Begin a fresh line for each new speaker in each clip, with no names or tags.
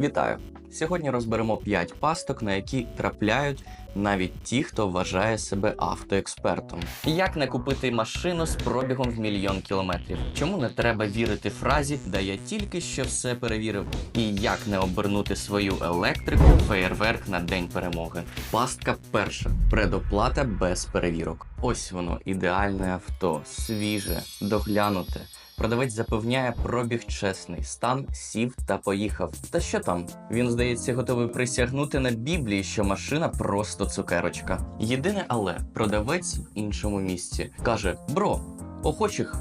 Вітаю! Сьогодні розберемо 5 пасток, на які трапляють навіть ті, хто вважає себе автоекспертом. Як не купити машину з пробігом в мільйон кілометрів? Чому не треба вірити фразі, де я тільки що все перевірив? І як не обернути свою електрику феєрверк на день перемоги? Пастка перша предоплата без перевірок. Ось воно, ідеальне авто, свіже, доглянуте. Продавець запевняє пробіг чесний, стан сів та поїхав. Та що там? Він, здається, готовий присягнути на біблії, що машина просто цукерочка. Єдине, але продавець в іншому місці каже: Бро, охочих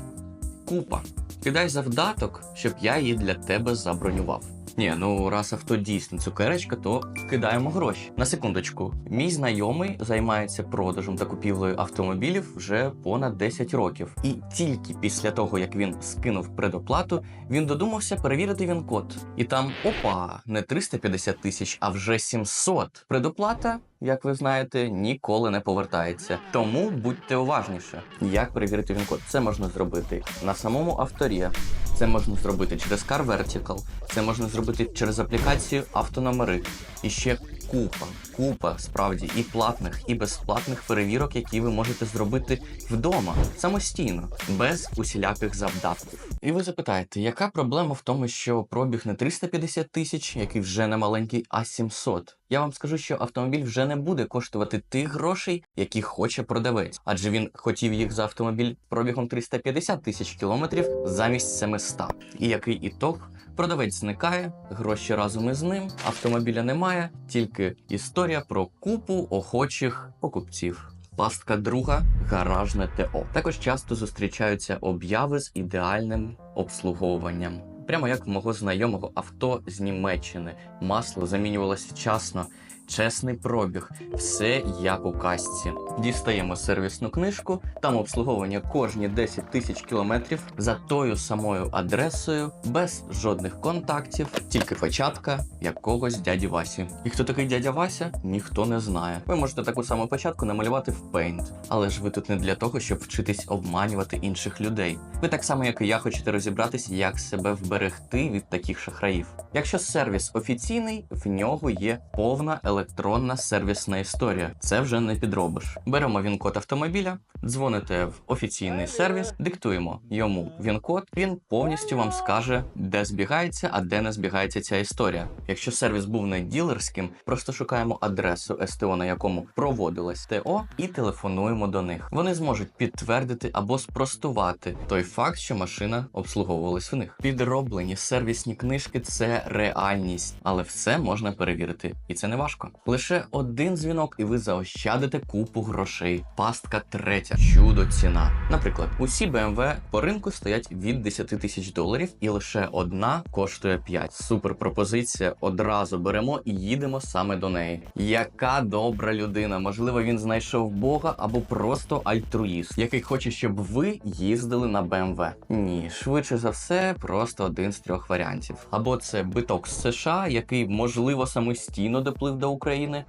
купа. Кидай завдаток, щоб я її для тебе забронював. Ні, ну раз авто дійсно цукерочка, то кидаємо гроші. На секундочку, мій знайомий займається продажем та купівлею автомобілів вже понад 10 років. І тільки після того, як він скинув предоплату, він додумався перевірити він код. І там опа, не 350 тисяч, а вже 700. Предоплата, як ви знаєте, ніколи не повертається. Тому будьте уважніше. Як перевірити він код? Це можна зробити на самому авторі. Це можна зробити через Car Vertical, це можна зробити через аплікацію автономери. І ще купа, купа справді і платних, і безплатних перевірок, які ви можете зробити вдома самостійно, без усіляких завдатків. І ви запитаєте, яка проблема в тому, що пробіг не 350 тисяч, який вже не маленький, а 700? Я вам скажу, що автомобіль вже не буде коштувати тих грошей, які хоче продавець, адже він хотів їх за автомобіль пробігом 350 тисяч кілометрів замість 700. І який ітог? Продавець зникає, гроші разом із ним, автомобіля немає, тільки історія про купу охочих покупців. Пастка друга гаражне ТО. Також часто зустрічаються обяви з ідеальним обслуговуванням. Прямо як в мого знайомого авто з Німеччини. Масло замінювалося вчасно, чесний пробіг, все як у казці. Дістаємо сервісну книжку, там обслуговування кожні 10 тисяч кілометрів за тою самою адресою, без жодних контактів, тільки початка якогось дяді Васі. І хто такий дядя Вася, ніхто не знає. Ви можете таку саму початку намалювати в Paint. Але ж ви тут не для того, щоб вчитись обманювати інших людей. Ви так само, як і я, хочете розібратись, як себе вберегти від таких шахраїв. Якщо сервіс офіційний, в нього є повна електронна сервісна історія. Це вже не підробиш. Беремо він-код автомобіля, дзвоните в офіційний сервіс, диктуємо йому він-код, він повністю вам скаже, де збігається, а де не збігається ця історія. Якщо сервіс був не ділерським, просто шукаємо адресу СТО, на якому проводилось ТО, і телефонуємо до них. Вони зможуть підтвердити або спростувати той факт, що машина обслуговувалась в них. Підроблені сервісні книжки це реальність, але все можна перевірити, і це не важко. Лише один дзвінок, і ви заощадите купу грошей. Пастка третя. Чудо ціна. Наприклад, усі BMW по ринку стоять від 10 тисяч доларів, і лише одна коштує 5. Супер пропозиція. Одразу беремо і їдемо саме до неї. Яка добра людина. Можливо, він знайшов Бога або просто альтруїст, який хоче, щоб ви їздили на BMW. Ні, швидше за все, просто один з трьох варіантів. Або це биток з США, який можливо самостійно доплив до України,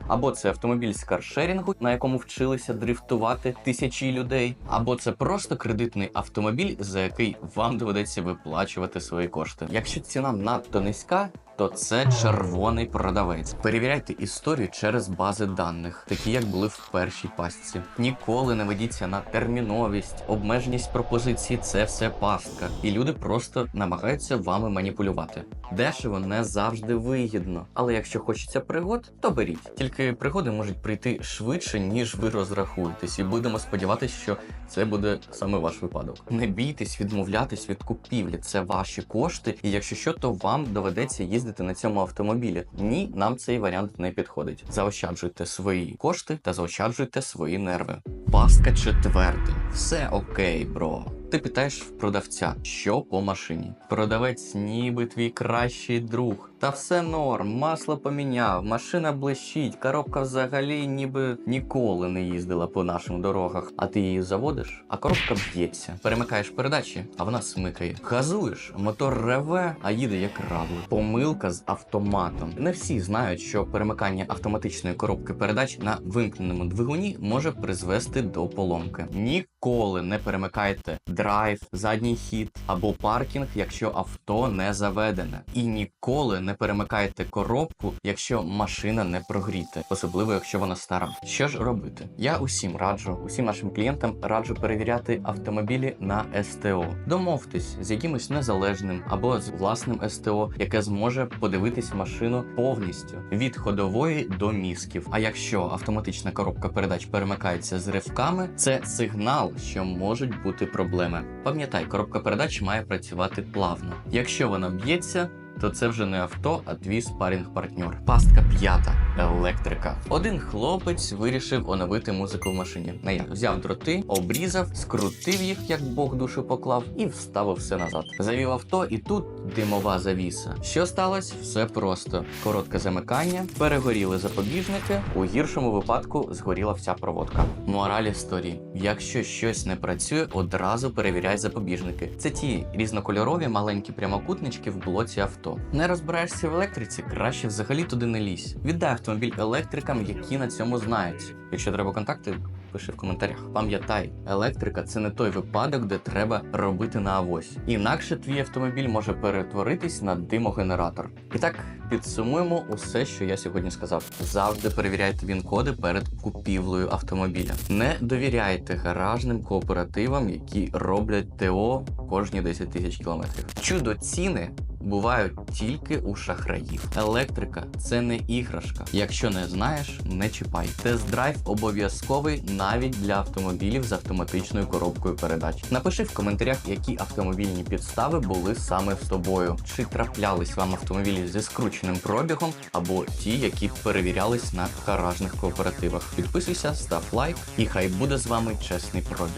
або це автомобіль з каршерінгу, на якому вчилися дрифтувати тисячі людей, або це просто кредитний автомобіль, за який вам доведеться виплачувати свої кошти. Якщо ціна надто низька. То це червоний продавець. Перевіряйте історію через бази даних, такі як були в першій пастці. Ніколи не ведіться на терміновість, обмеженість пропозиції це все пастка, і люди просто намагаються вами маніпулювати. Дешево не завжди вигідно, але якщо хочеться пригод, то беріть. Тільки пригоди можуть прийти швидше, ніж ви розрахуєтесь, і будемо сподіватися, що це буде саме ваш випадок. Не бійтесь відмовлятись від купівлі, це ваші кошти, і якщо що, то вам доведеться їздити на цьому автомобілі. Ні, нам цей варіант не підходить. Заощаджуйте свої кошти та заощаджуйте свої нерви. Пастка четверта. Все окей, бро. Ти питаєш в продавця, що по машині. Продавець, ніби твій кращий друг. Та все норм, масло поміняв, машина блищить, коробка взагалі ніби ніколи не їздила по нашим дорогах. А ти її заводиш, а коробка б'ється. Перемикаєш передачі, а вона смикає. Газуєш, мотор реве, а їде як рабло. Помилка з автоматом. Не всі знають, що перемикання автоматичної коробки передач на вимкненому двигуні може призвести до поломки. Ніколи не перемикайте драйв, задній хід або паркінг, якщо авто не заведене. І ніколи не не перемикайте коробку, якщо машина не прогріта, особливо якщо вона стара. Що ж робити? Я усім раджу, усім нашим клієнтам раджу перевіряти автомобілі на СТО. Домовтесь з якимось незалежним або з власним СТО, яке зможе подивитись машину повністю від ходової до мізків. А якщо автоматична коробка передач перемикається з ривками, це сигнал, що можуть бути проблеми. Пам'ятай, коробка передач має працювати плавно. Якщо вона б'ється, то це вже не авто, а твій спарінг-партнер. Пастка п'ята електрика. Один хлопець вирішив оновити музику в машині. Не як взяв дроти, обрізав, скрутив їх, як Бог душу поклав, і вставив все назад. Завів авто, і тут димова завіса. Що сталося? Все просто: коротке замикання, перегоріли запобіжники. У гіршому випадку згоріла вся проводка. Мораль історії: якщо щось не працює, одразу перевіряй запобіжники. Це ті різнокольорові маленькі прямокутнички в блоці авто. Не розбираєшся в електриці, краще взагалі туди не лізь. Віддай автомобіль електрикам, які на цьому знають. Якщо треба контакти, пиши в коментарях. Пам'ятай, електрика це не той випадок, де треба робити на авось. Інакше твій автомобіль може перетворитись на димогенератор. І так підсумуємо усе, що я сьогодні сказав. Завжди перевіряйте він-коди перед купівлею автомобіля. Не довіряйте гаражним кооперативам, які роблять ТО кожні 10 тисяч кілометрів. Чудо ціни бувають тільки у шахраїв. Електрика це не іграшка. Якщо не знаєш, не чіпай. Тест-драйв обов'язковий навіть для автомобілів з автоматичною коробкою передач. Напиши в коментарях, які автомобільні підстави були саме з тобою. Чи траплялись вам автомобілі зі скрученим пробігом, або ті, які перевірялись на гаражних кооперативах. Підписуйся, став лайк, і хай буде з вами чесний пробіг.